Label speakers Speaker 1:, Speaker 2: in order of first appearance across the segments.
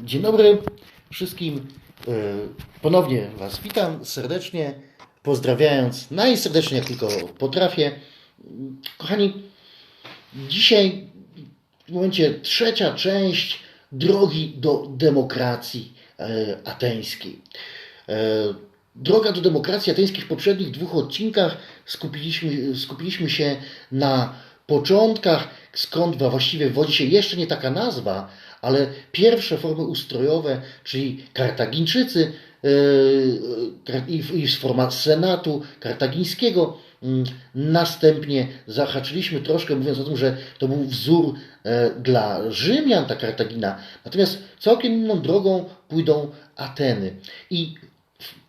Speaker 1: Dzień dobry wszystkim. E, Ponownie Was witam serdecznie, pozdrawiając najserdeczniej jak tylko potrafię. Kochani, dzisiaj w momencie trzecia część drogi do demokracji e, ateńskiej. E, Droga do demokracji ateńskiej w poprzednich dwóch odcinkach skupiliśmy, skupiliśmy się na początkach, skąd właściwie wodzi się jeszcze nie taka nazwa, ale pierwsze formy ustrojowe, czyli Kartagińczycy yy, kar- i i forma senatu kartagińskiego. Mm, Następnie zahaczyliśmy troszkę, mówiąc o tym, że to był wzór e, dla Rzymian, ta Kartagina. Natomiast całkiem inną drogą pójdą Ateny. I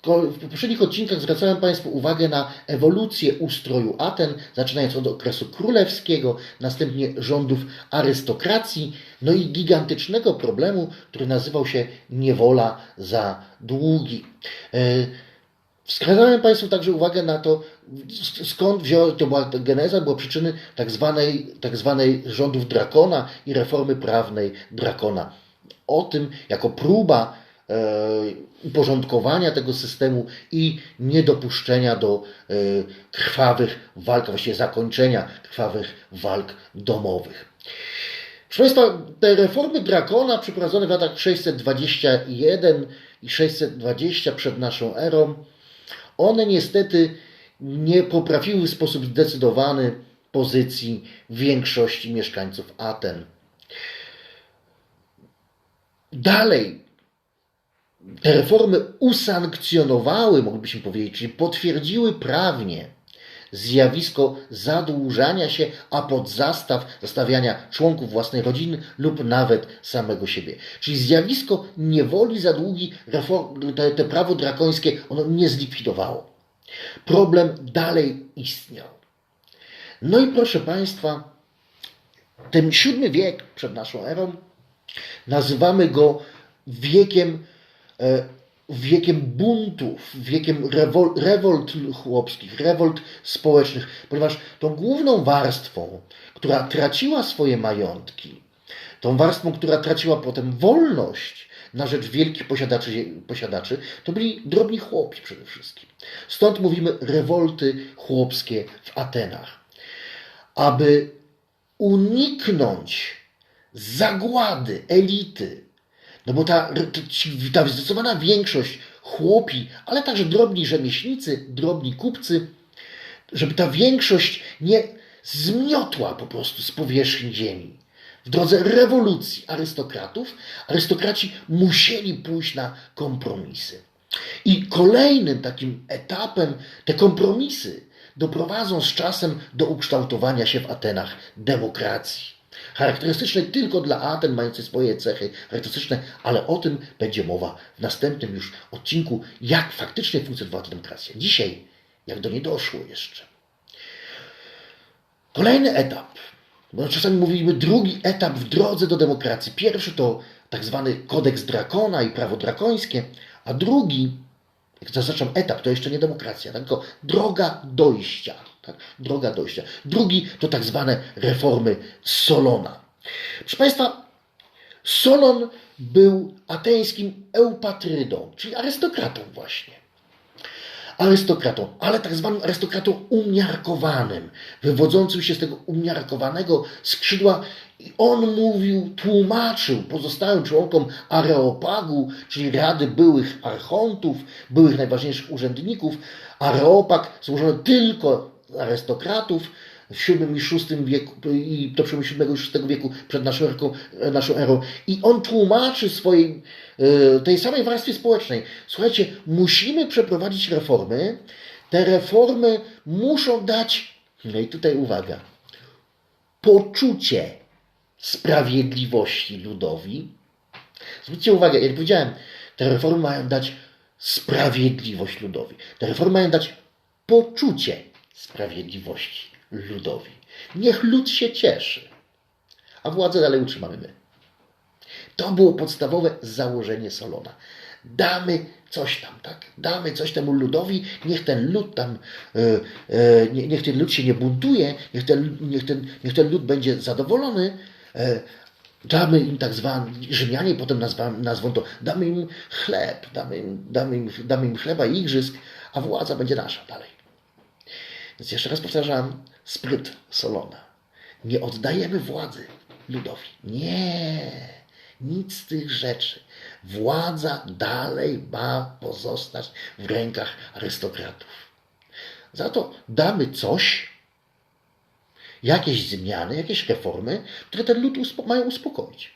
Speaker 1: w poprzednich odcinkach zwracałem Państwu uwagę na ewolucję ustroju Aten, zaczynając od okresu królewskiego, następnie rządów arystokracji, no i gigantycznego problemu, który nazywał się niewola za długi. E, Wskazałem Państwu także uwagę na to, sk- skąd wzięła, to była geneza, była przyczyny tak zwanej, tak zwanej rządów drakona i reformy prawnej drakona. O tym, jako próba uporządkowania tego systemu i niedopuszczenia do e, krwawych walk, właściwie zakończenia krwawych walk domowych. Proszę Państwa, te reformy Drakona przeprowadzone w latach 621 i 620 przed naszą erą, one niestety nie poprawiły w sposób zdecydowany pozycji większości mieszkańców Aten. Dalej, te reformy usankcjonowały, moglibyśmy powiedzieć, czyli potwierdziły prawnie zjawisko zadłużania się, a pod zastaw zostawiania członków własnej rodziny lub nawet samego siebie. Czyli zjawisko niewoli za długi, te, te prawo drakońskie, ono nie zlikwidowało. Problem dalej istniał. No i proszę Państwa, ten siódmy wiek przed naszą erą nazywamy go wiekiem, wiekiem buntów, wiekiem rewol, rewolt chłopskich, rewolt społecznych, ponieważ tą główną warstwą, która traciła swoje majątki, tą warstwą, która traciła potem wolność na rzecz wielkich posiadaczy, posiadaczy to byli drobni chłopi przede wszystkim. Stąd mówimy rewolty chłopskie w Atenach. Aby uniknąć zagłady elity, no bo ta, ta zdecydowana większość chłopi, ale także drobni rzemieślnicy, drobni kupcy, żeby ta większość nie zmiotła po prostu z powierzchni ziemi. W drodze rewolucji arystokratów, arystokraci musieli pójść na kompromisy. I kolejnym takim etapem te kompromisy doprowadzą z czasem do ukształtowania się w Atenach demokracji. Charakterystycznej tylko dla Aten, mającej swoje cechy charakterystyczne, ale o tym będzie mowa w następnym już odcinku, jak faktycznie funkcjonowała demokracja. Dzisiaj, jak do niej doszło jeszcze. Kolejny etap, bo czasami mówimy drugi etap w drodze do demokracji. Pierwszy to tak zwany kodeks drakona i prawo drakońskie, a drugi, jak zaznaczam etap, to jeszcze nie demokracja, tylko droga dojścia. Tak? Droga dojścia. Drugi to tak zwane reformy Solona. Proszę Państwa, Solon był ateńskim eupatrydą, czyli arystokratą właśnie arystokratą, ale tak zwanym arystokratą umiarkowanym, wywodzącym się z tego umiarkowanego skrzydła. I on mówił, tłumaczył pozostałym członkom Areopagu, czyli Rady byłych archontów, byłych najważniejszych urzędników. Areopag złożony tylko arystokratów, w VII i VI wieku, i to przełomie VII i VI wieku przed naszą, erką, naszą erą. I on tłumaczy swojej, e, tej samej warstwie społecznej. Słuchajcie, musimy przeprowadzić reformy. Te reformy muszą dać, no i tutaj uwaga, poczucie sprawiedliwości ludowi. Zwróćcie uwagę, jak powiedziałem, te reformy mają dać sprawiedliwość ludowi. Te reformy mają dać poczucie sprawiedliwości ludowi. Niech lud się cieszy, a władzę dalej utrzymamy my. To było podstawowe założenie Solona. Damy coś tam, tak? Damy coś temu ludowi, niech ten lud tam, e, nie- niech ten lud się nie buntuje, niech ten, niech ten, niech ten lud będzie zadowolony, e, Damy im tak zwany, Rzymianie potem nazwa, nazwą to, damy im chleb, damy im, damy, im, damy im chleba i igrzysk, a władza będzie nasza dalej. Więc jeszcze raz powtarzam, spryt Solona. Nie oddajemy władzy ludowi. Nie, nic z tych rzeczy. Władza dalej ma pozostać w rękach arystokratów. Za to damy coś, jakieś zmiany, jakieś reformy, które ten lud uspo- mają uspokoić.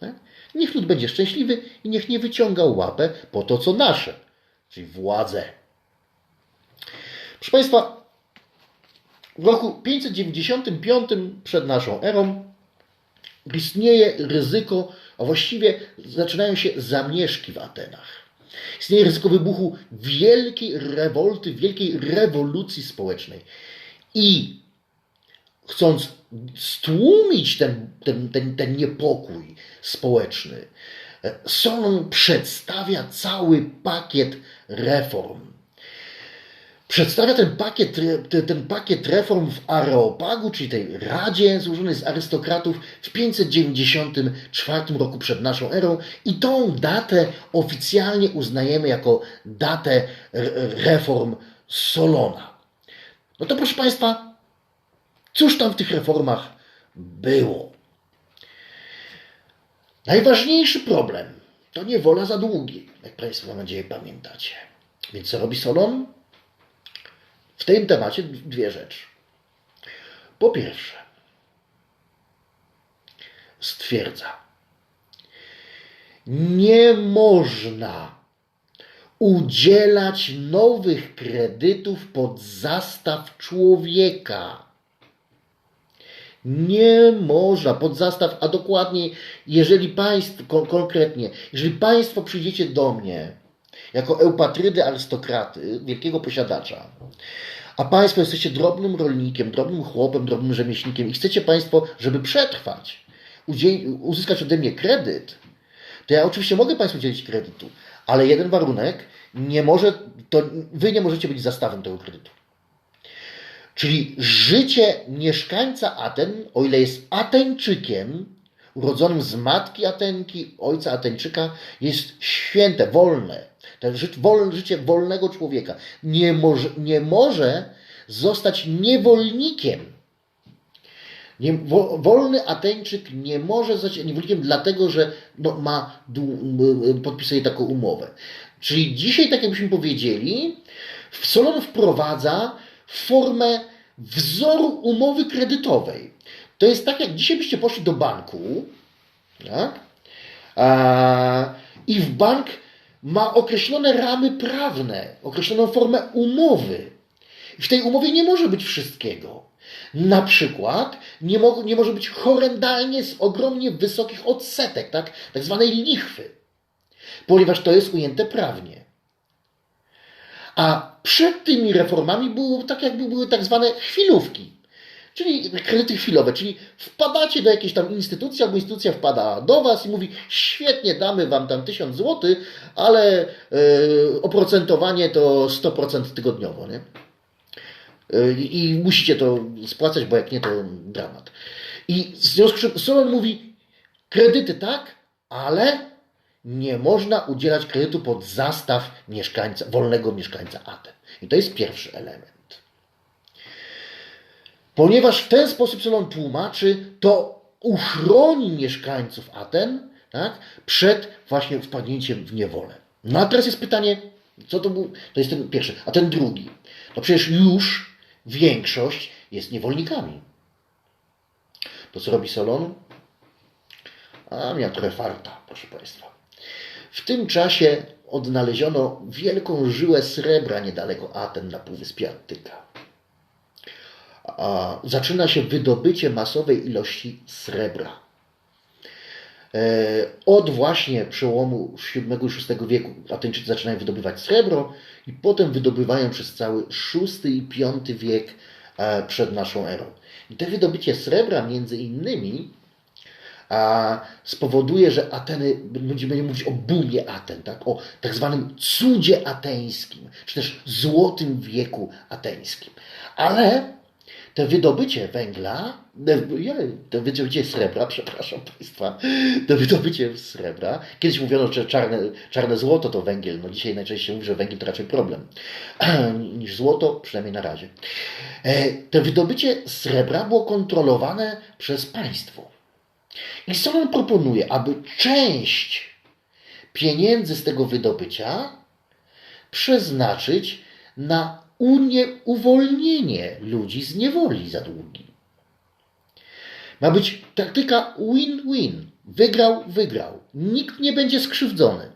Speaker 1: Tak? Niech lud będzie szczęśliwy i niech nie wyciąga łapę po to, co nasze, czyli władzę. Proszę Państwa, w roku 595 przed naszą erą istnieje ryzyko, a właściwie zaczynają się zamieszki w Atenach. Istnieje ryzyko wybuchu wielkiej rewolty, wielkiej rewolucji społecznej. I chcąc stłumić ten, ten, ten, ten niepokój społeczny, Solon przedstawia cały pakiet reform. Przedstawia ten pakiet, ten pakiet reform w Areopagu, czyli tej radzie złożonej z arystokratów w 594 roku przed naszą erą i tą datę oficjalnie uznajemy jako datę reform Solona. No to proszę Państwa, cóż tam w tych reformach było? Najważniejszy problem to niewola za długi, jak Państwo mam nadzieję pamiętacie. Więc co robi Solon? W tym temacie dwie rzeczy. Po pierwsze, stwierdza, nie można udzielać nowych kredytów pod zastaw człowieka. Nie można pod zastaw, a dokładniej, jeżeli państwo, konkretnie, jeżeli państwo przyjdziecie do mnie jako eupatrydy arystokraty, wielkiego posiadacza, a państwo jesteście drobnym rolnikiem, drobnym chłopem, drobnym rzemieślnikiem i chcecie państwo, żeby przetrwać, uzyskać ode mnie kredyt, to ja oczywiście mogę państwu udzielić kredytu, ale jeden warunek, nie może, to wy nie możecie być zastawem tego kredytu. Czyli życie mieszkańca Aten, o ile jest Ateńczykiem, urodzonym z matki Atenki, ojca Ateńczyka, jest święte, wolne. To życie wolnego człowieka. Nie może, nie może zostać niewolnikiem. Nie, wolny Ateńczyk nie może zostać niewolnikiem, dlatego że no, ma, podpisuje taką umowę. Czyli dzisiaj, tak jakbyśmy powiedzieli, Solon wprowadza formę wzoru umowy kredytowej. To jest tak, jak dzisiaj byście poszli do banku tak? i w bank ma określone ramy prawne, określoną formę umowy. W tej umowie nie może być wszystkiego. Na przykład nie, mo nie może być horrendalnie z ogromnie wysokich odsetek, tak, tak zwanej lichwy, ponieważ to jest ujęte prawnie. A przed tymi reformami było tak jakby były tak zwane chwilówki, czyli kredyty chwilowe, czyli wpadacie do jakiejś tam instytucji, albo instytucja wpada do Was i mówi, świetnie, damy Wam tam 1000 zł, ale yy, oprocentowanie to 100% tygodniowo, nie? Yy, I musicie to spłacać, bo jak nie, to dramat. I w związku z czym mówi, kredyty tak, ale nie można udzielać kredytu pod zastaw mieszkańca, wolnego mieszkańca Aten. I to jest pierwszy element. Ponieważ w ten sposób Solon tłumaczy, to uchroni mieszkańców Aten tak, przed właśnie wpadnięciem w niewolę. No a teraz jest pytanie, co to był? To jest ten pierwszy. A ten drugi. No przecież już większość jest niewolnikami. To co robi Solon? A miał trochę farta, proszę Państwa. W tym czasie odnaleziono wielką żyłę srebra niedaleko Aten na półwyspie Attyka. A zaczyna się wydobycie masowej ilości srebra. E, od właśnie przełomu VII i VI wieku Ateńczycy zaczynają wydobywać srebro i potem wydobywają przez cały VI i V wiek e, przed naszą erą. I to wydobycie srebra między innymi a spowoduje, że Ateny, będziemy mówić o bumie Aten, tak? o tak zwanym cudzie ateńskim, czy też złotym wieku ateńskim. Ale te wydobycie węgla, e, to wydobycie srebra, przepraszam Państwa, to wydobycie srebra, kiedyś mówiono, że czarne, czarne złoto to węgiel, no dzisiaj najczęściej mówi, że węgiel to raczej problem niż złoto, przynajmniej na razie. E, To wydobycie srebra było kontrolowane przez państwo. I Solon proponuje, aby część pieniędzy z tego wydobycia przeznaczyć na unie, uwolnienie ludzi z niewoli za długi. Ma być taktyka win-win. Wygrał, wygrał. Nikt nie będzie skrzywdzony.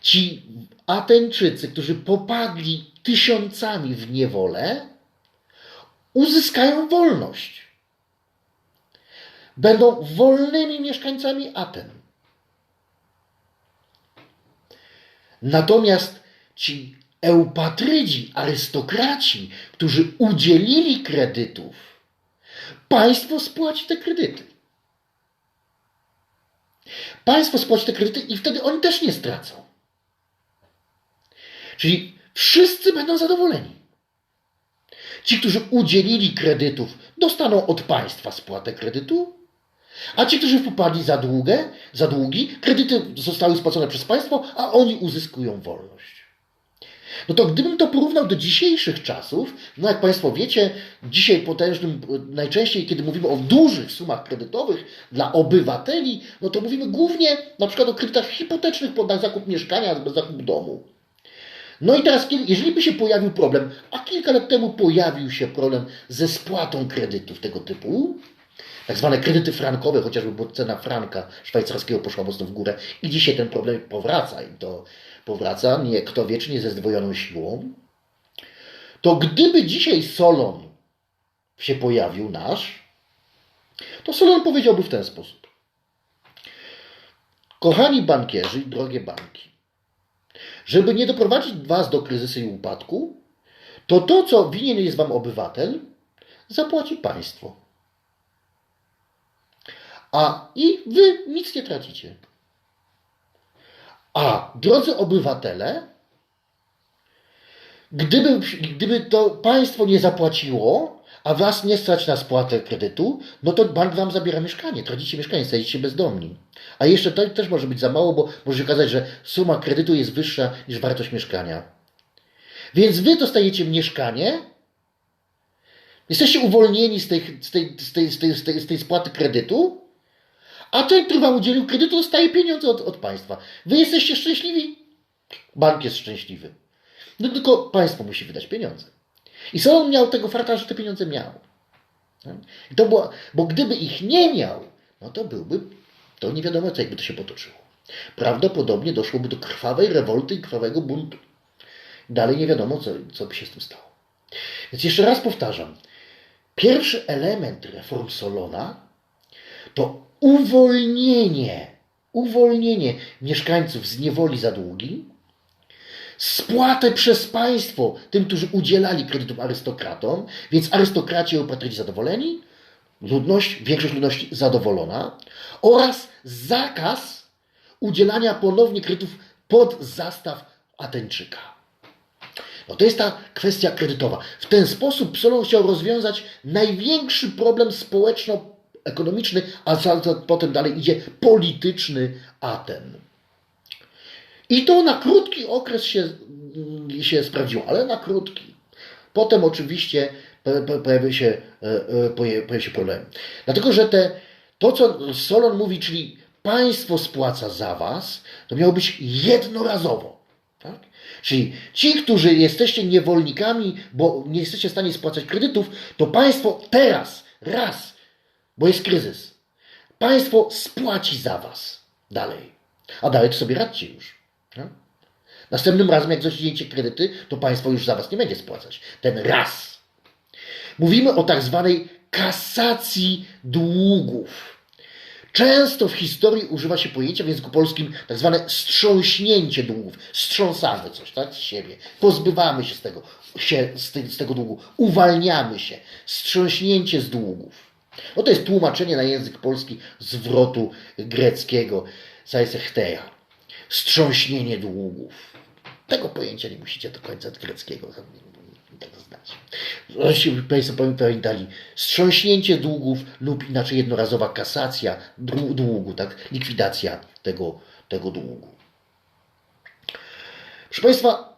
Speaker 1: Ci Ateńczycy, którzy popadli tysiącami w niewolę, uzyskają wolność. Będą wolnymi mieszkańcami Aten. Natomiast ci eupatrydzi, arystokraci, którzy udzielili kredytów, państwo spłaci te kredyty. Państwo spłaci te kredyty i wtedy oni też nie stracą. Czyli wszyscy będą zadowoleni. Ci, którzy udzielili kredytów, dostaną od państwa spłatę kredytu, a ci, którzy popadli za długę, za długi, kredyty zostały spłacone przez państwo, a oni uzyskują wolność. No to gdybym to porównał do dzisiejszych czasów, no jak Państwo wiecie, dzisiaj potężnym, najczęściej kiedy mówimy o dużych sumach kredytowych dla obywateli, no to mówimy głównie na przykład o kredytach hipotecznych na zakup mieszkania zakup domu. No i teraz, jeżeli by się pojawił problem, a kilka lat temu pojawił się problem ze spłatą kredytów tego typu, tak zwane kredyty frankowe, chociażby bo cena franka szwajcarskiego poszła mocno w górę i dzisiaj ten problem powraca i to powraca, nie kto wie, czy nie ze zdwojoną siłą, to gdyby dzisiaj Solon się pojawił nasz, to Solon powiedziałby w ten sposób. Kochani bankierzy i drogie banki, żeby nie doprowadzić Was do kryzysu i upadku, to to, co winien jest Wam obywatel, zapłaci państwo. A i Wy nic nie tracicie. A drodzy obywatele, gdyby, gdyby to państwo nie zapłaciło, a was nie stać na spłatę kredytu, no to bank wam zabiera mieszkanie, tracicie mieszkanie, stajecie się bezdomni. A jeszcze to też może być za mało, bo może się okazać, że suma kredytu jest wyższa niż wartość mieszkania. Więc wy dostajecie mieszkanie, jesteście uwolnieni z tej, z tej, z tej, z tej, z tej, z tej spłaty kredytu, a ten, który wam udzielił kredytu, dostaje pieniądze od, od państwa. Wy jesteście szczęśliwi, bank jest szczęśliwy. No tylko państwo musi wydać pieniądze. I Solon miał tego farta, że te pieniądze miał. To było, bo gdyby ich nie miał, no to byłby, to nie wiadomo co, jakby to się potoczyło. Prawdopodobnie doszłoby do krwawej rewolty i krwawego buntu. Dalej nie wiadomo, co, co by się z tym stało. Więc jeszcze raz powtarzam. Pierwszy element reform Solona to uwolnienie, uwolnienie mieszkańców z niewoli za długi, spłatę przez państwo tym, którzy udzielali kredytów arystokratom, więc arystokraci i opatryci zadowoleni, ludność, większość ludności zadowolona oraz zakaz udzielania ponownie kredytów pod zastaw Ateńczyka. No to jest ta kwestia kredytowa. W ten sposób Solon chciał rozwiązać największy problem społeczno-ekonomiczny, a potem dalej idzie, polityczny Aten. I to na krótki okres się, mm, się sprawdziło, ale na krótki. Potem oczywiście po- po- pojawiły się, e, e, pojawiły się problemy. Dlatego, że te, to, co Solon mówi, czyli państwo spłaca za was, to miało być jednorazowo. Tak? Czyli ci, którzy jesteście niewolnikami, bo nie jesteście w stanie spłacać kredytów, to państwo teraz, raz, bo jest kryzys, państwo spłaci za was dalej. A dalej to sobie radźcie już. Następnym razem, jak zaczniecie kredyty, to państwo już za was nie będzie spłacać. Ten raz. Mówimy o tak zwanej kasacji długów. Często w historii używa się pojęcia w języku polskim tak zwane strząśnięcie długów. Strząsamy coś tak, z siebie, pozbywamy się z tego, się, z, z tego długu, uwalniamy się. Strząśnięcie z długów. No to jest tłumaczenie na język polski zwrotu greckiego saesechteia. Strząśnienie długów. Tego pojęcia nie musicie do końca od greckiego. tego znać. Państwo pamiętali, wstrząśnięcie długów lub inaczej jednorazowa kasacja dłu- długu, tak? likwidacja tego, tego długu. Proszę Państwa,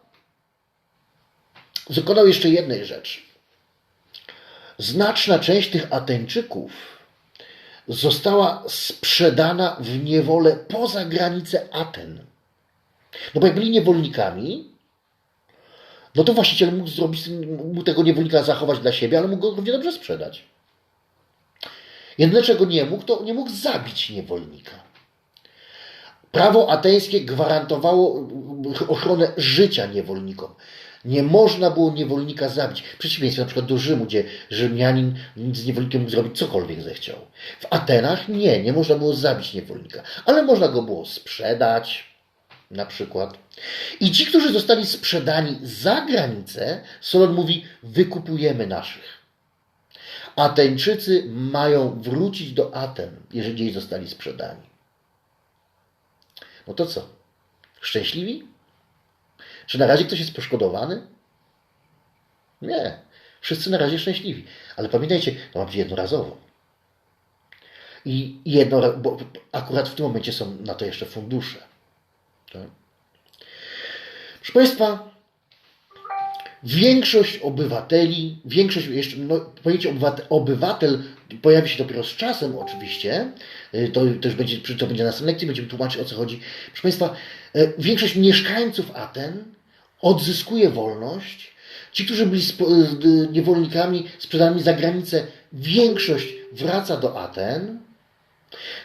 Speaker 1: dokonał jeszcze jednej rzeczy. Znaczna część tych Ateńczyków została sprzedana w niewolę poza granice Aten. No bo jak byli niewolnikami, no to właściciel mógł zrobić, mógł tego niewolnika zachować dla siebie, ale mógł go równie dobrze sprzedać. Jedyne czego nie mógł, to nie mógł zabić niewolnika. Prawo ateńskie gwarantowało ochronę życia niewolnikom. Nie można było niewolnika zabić. W przeciwieństwie na przykład do Rzymu, gdzie Rzymianin z niewolnikiem mógł zrobić cokolwiek zechciał. W Atenach nie, nie można było zabić niewolnika, ale można go było sprzedać, na przykład. I ci, którzy zostali sprzedani za granicę, Solon mówi, wykupujemy naszych. Ateńczycy mają wrócić do Aten, jeżeli zostali sprzedani. No to co? Szczęśliwi? Czy na razie ktoś jest poszkodowany? Nie. Wszyscy na razie szczęśliwi. Ale pamiętajcie, to ma być jednorazowo. I jedno, bo akurat w tym momencie są na to jeszcze fundusze. Tak? Proszę Państwa, większość obywateli, większość, jeszcze, no, pojęcie obywatel, obywatel pojawi się dopiero z czasem oczywiście, Y, to, już będzie, to będzie na lekcji, będziemy tłumaczyć o co chodzi. Proszę Państwa, większość mieszkańców Aten odzyskuje wolność. Ci, którzy byli y, niewolnikami sprzedanymi za granicę, większość wraca do Aten.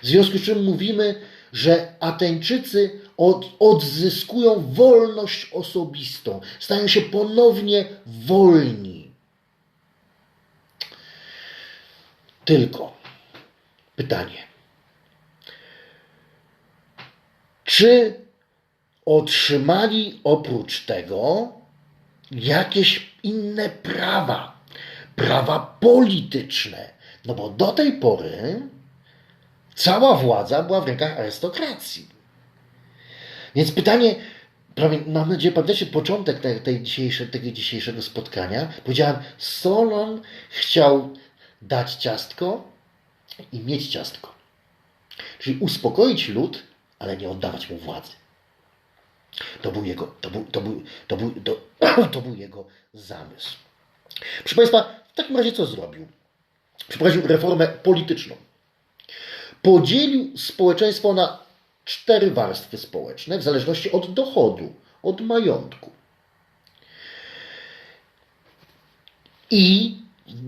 Speaker 1: W związku z czym mówimy, że Ateńczycy od, odzyskują wolność osobistą, stają się ponownie wolni. Tylko pytanie. Czy otrzymali oprócz tego jakieś inne prawa, prawa polityczne? No bo do tej pory cała władza była w rękach arystokracji. Więc pytanie, mam nadzieję, pamiętacie początek tej, tej dzisiejsze, tego dzisiejszego spotkania? Powiedziałem, Solon chciał dać ciastko i mieć ciastko. Czyli uspokoić lud, ale nie oddawać mu władzy. To był jego, to był, to był, to był, to, to był jego zamysł. Proszę Państwa, w takim razie co zrobił? Przeprowadził reformę polityczną. Podzielił społeczeństwo na cztery warstwy społeczne w zależności od dochodu, od majątku. I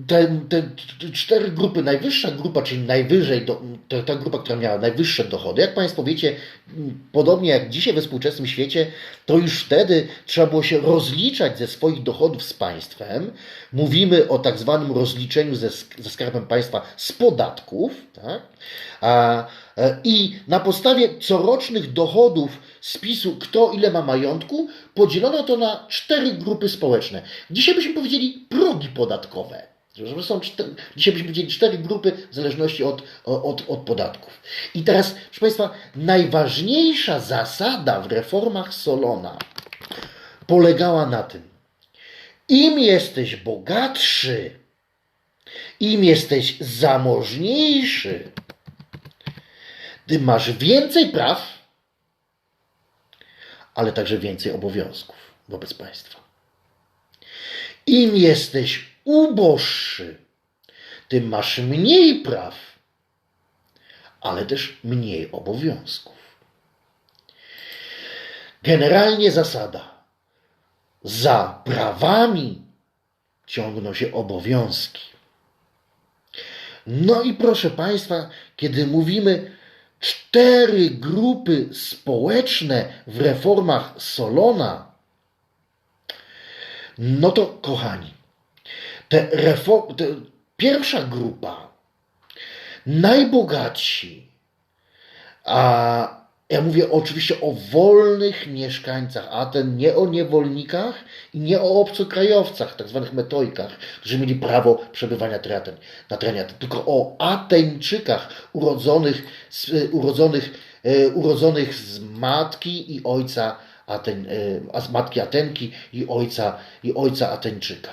Speaker 1: te, te, te cztery grupy, najwyższa grupa, czyli najwyżej, do, ta grupa, która miała najwyższe dochody, jak Państwo wiecie, podobnie jak dzisiaj we współczesnym świecie, to już wtedy trzeba było się rozliczać ze swoich dochodów z państwem. Mówimy o tak zwanym rozliczeniu ze, ze skarbem państwa z podatków. Tak? A, I na podstawie corocznych dochodów spisu, kto ile ma majątku, podzielono to na cztery grupy społeczne. Dzisiaj byśmy powiedzieli progi podatkowe. Są cztery, dzisiaj byśmy powiedzieli cztery grupy w zależności od, od, od podatków. I teraz, proszę Państwa, najważniejsza zasada w reformach Solona polegała na tym, im jesteś bogatszy, im jesteś zamożniejszy, tym masz więcej praw, ale także więcej obowiązków wobec państwa. Im jesteś uboższy, tym masz mniej praw, ale też mniej obowiązków. Generalnie zasada: za prawami ciągną się obowiązki. No i proszę Państwa, kiedy mówimy cztery grupy społeczne w reformach Solona, no to kochani, te reform, te pierwsza grupa, najbogatsi, a ja mówię oczywiście o wolnych mieszkańcach Aten, nie o niewolnikach i nie o obcokrajowcach, tak zwanych metojkach, którzy mieli prawo przebywania na terenie Aten, tylko o Ateńczykach urodzonych, z, urodzonych, e, urodzonych z matki i ojca Aten, e, z matki Atenki i ojca, i ojca Ateńczyka.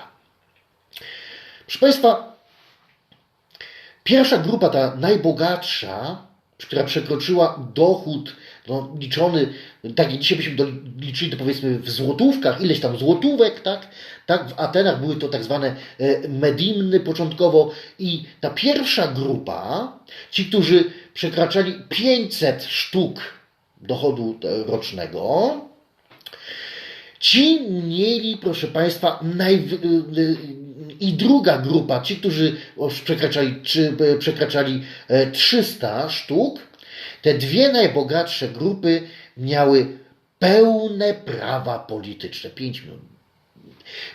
Speaker 1: Proszę Państwa, pierwsza grupa, ta najbogatsza, która przekroczyła dochód no, liczony, tak dzisiaj byśmy do, liczyli to powiedzmy w złotówkach, ileś tam złotówek, tak? tak? W Atenach były to tak zwane e, medimny początkowo i ta pierwsza grupa, ci, którzy przekraczali 500 sztuk dochodu e, rocznego, Ci mieli, proszę Państwa, najw... i druga grupa, ci, którzy przekraczali, czy, e, przekraczali e, 300 sztuk, te dwie najbogatsze grupy miały pełne prawa polityczne. 5 minut.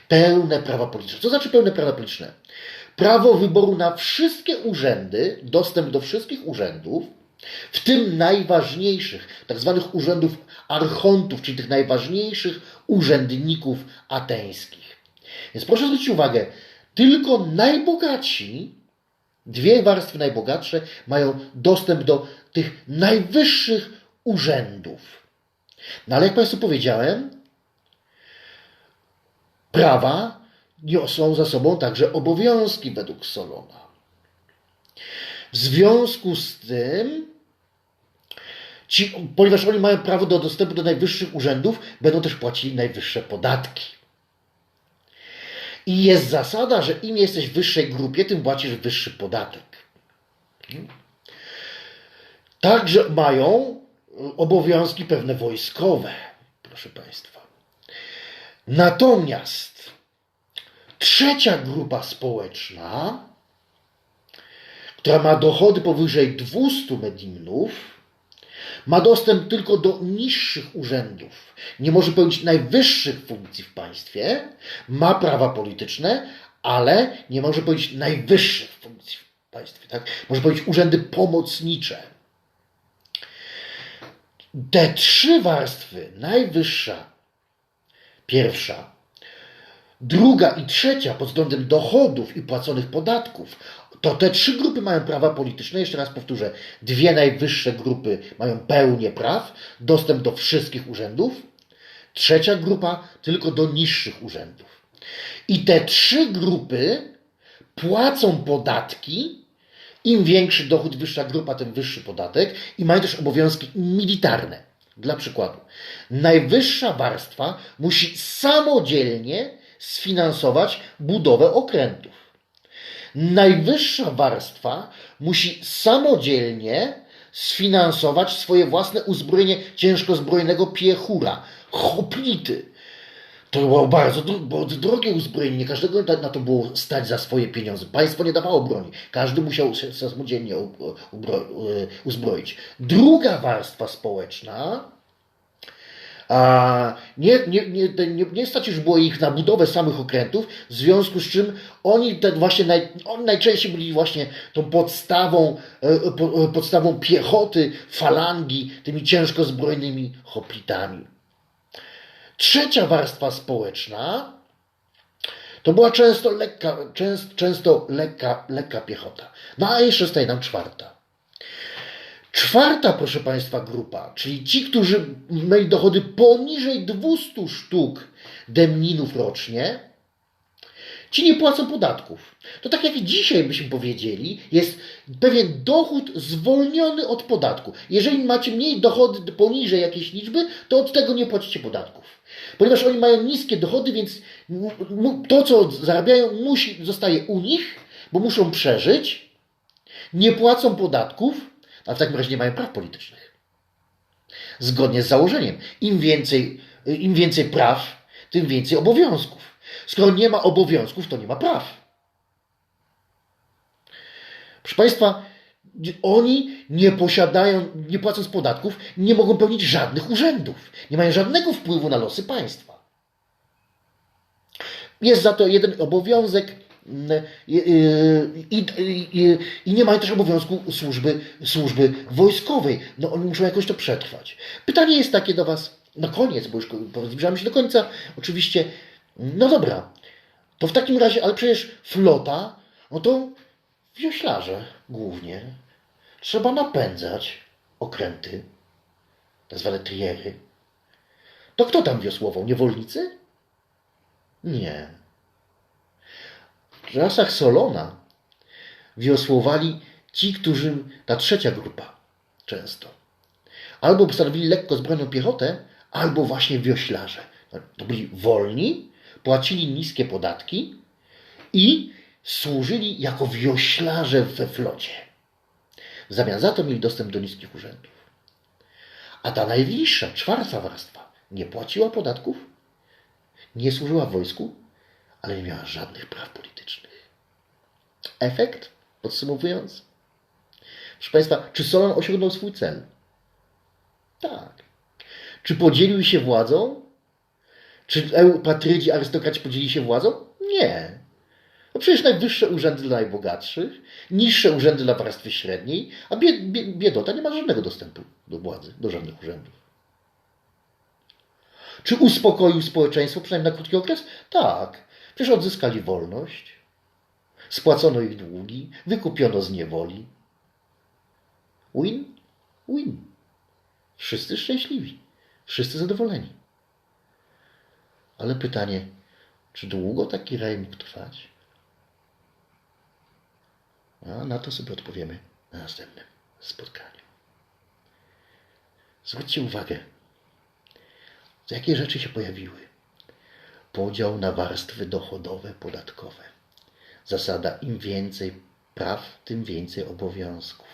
Speaker 1: Pełne prawa polityczne. Co znaczy pełne prawa polityczne? Prawo wyboru na wszystkie urzędy, dostęp do wszystkich urzędów, w tym najważniejszych, tak zwanych urzędów archontów, czyli tych najważniejszych urzędników ateńskich. Więc proszę zwrócić uwagę, tylko najbogatsi, dwie warstwy najbogatsze, mają dostęp do tych najwyższych urzędów. No ale jak Państwu powiedziałem, prawa niosą za sobą także obowiązki według Solona. W związku z tym, ci, ponieważ oni mają prawo do dostępu do najwyższych urzędów, będą też płacili najwyższe podatki. I jest zasada, że im jesteś w wyższej grupie, tym płacisz wyższy podatek. Także mają obowiązki pewne wojskowe, proszę Państwa. Natomiast trzecia grupa społeczna, która ma dochody powyżej 200 medimnów, ma dostęp tylko do niższych urzędów, nie może pełnić najwyższych funkcji w państwie, ma prawa polityczne, ale nie może pełnić najwyższych funkcji w państwie. Tak? Może pełnić urzędy pomocnicze. Te trzy warstwy, najwyższa, pierwsza, druga i trzecia pod względem dochodów i płaconych podatków, to te trzy grupy mają prawa polityczne. Jeszcze raz powtórzę, dwie najwyższe grupy mają pełnię praw, dostęp do wszystkich urzędów. Trzecia grupa tylko do niższych urzędów. I te trzy grupy płacą podatki. Im większy dochód, wyższa grupa, tym wyższy podatek. I mają też obowiązki militarne. Dla przykładu, najwyższa warstwa musi samodzielnie sfinansować budowę okrętów. Najwyższa warstwa musi samodzielnie sfinansować swoje własne uzbrojenie ciężko zbrojnego piechura, hoplity. To było bardzo drogie uzbrojenie, nie każdego na to było stać za swoje pieniądze. Państwo nie dawało broni, każdy musiał się samodzielnie uzbroić. Druga warstwa społeczna a nie, nie, nie, nie, nie stać już było ich na budowę samych okrętów, w związku z czym oni ten właśnie naj, oni najczęściej byli właśnie tą podstawą, e, podstawą piechoty, falangi, tymi ciężko zbrojnymi hoplitami. Trzecia warstwa społeczna to była często lekka, często, często lekka, lekka piechota. No a jeszcze zostaje nam czwarta. Czwarta, proszę Państwa, grupa, czyli ci, którzy mieli dochody poniżej 200 sztuk demninów rocznie, ci nie płacą podatków. To tak jak dzisiaj byśmy powiedzieli, jest pewien dochód zwolniony od podatku. Jeżeli macie mniej dochody poniżej jakiejś liczby, to od tego nie płacicie podatków. Ponieważ oni mają niskie dochody, więc to, co zarabiają, musi, zostaje u nich, bo muszą przeżyć, nie płacą podatków, a w takim razie nie mają praw politycznych. Zgodnie z założeniem. Im więcej, im więcej praw, tym więcej obowiązków. Skoro nie ma obowiązków, to nie ma praw. Proszę Państwa, oni nie posiadają, nie płacąc podatków, nie mogą pełnić żadnych urzędów. Nie mają żadnego wpływu na losy państwa. Jest za to jeden obowiązek, i, i, i, i, nie mają też obowiązku służby, służby wojskowej. No oni muszą jakoś to przetrwać. Pytanie jest takie do Was na koniec, bo już zbliżamy się do końca. Oczywiście, no dobra, to w takim razie, ale przecież flota, no to wioślarze głównie. Trzeba napędzać okręty, tak zwane triery. To kto tam wiosłował? Niewolnicy? Nie. W czasach Solona wiosłowali ci, którzy, ta trzecia grupa często, albo stanowili lekko zbrojną piechotę, albo właśnie wioślarze. To byli wolni, płacili niskie podatki i służyli jako wioślarze we flocie. W zamian za to mieli dostęp do niskich urzędów. A ta najbliższa, czwarta warstwa, nie płaciła podatków, nie służyła wojsku, ale nie miała żadnych praw politycznych. Efekt, podsumowując, proszę Państwa, czy Solon osiągnął swój cel? Tak. Czy podzielił się władzą? Czy eupatryci, arystokraci podzielili się władzą? Nie. No przecież najwyższe urzędy dla najbogatszych, niższe urzędy dla warstwy średniej, a bie, bie, biedota nie ma żadnego dostępu do władzy, do żadnych urzędów. Czy uspokoił społeczeństwo, przynajmniej na krótki okres? Tak. Przecież odzyskali wolność, spłacono ich długi, wykupiono z niewoli. Win? Win. Wszyscy szczęśliwi, wszyscy zadowoleni. Ale pytanie, czy długo taki raj mógł trwać? A na to sobie odpowiemy na następnym spotkaniu. Zwróćcie uwagę, jakie rzeczy się pojawiły. Podział na warstwy dochodowe, podatkowe. Zasada im więcej praw, tym więcej obowiązków.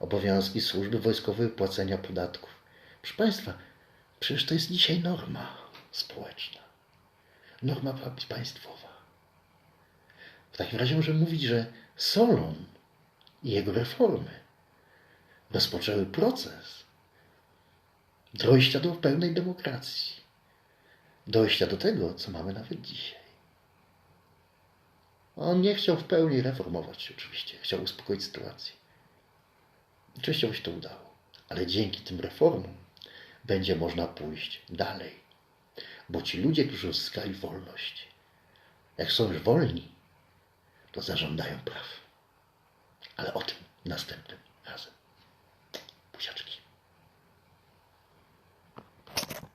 Speaker 1: Obowiązki służby wojskowej płacenia podatków. Proszę Państwa, przecież to jest dzisiaj norma społeczna. Norma państwowa. W takim razie możemy mówić, że Solon i jego reformy rozpoczęły proces dojścia do pełnej demokracji. Dojścia do tego, co mamy nawet dzisiaj. On nie chciał w pełni reformować się oczywiście, chciał uspokoić sytuację. Oczywiście mu się to udało, ale dzięki tym reformom będzie można pójść dalej. Bo ci ludzie, którzy uzyskali wolność, jak są już wolni, to zażądają praw. Ale o tym następnym razem.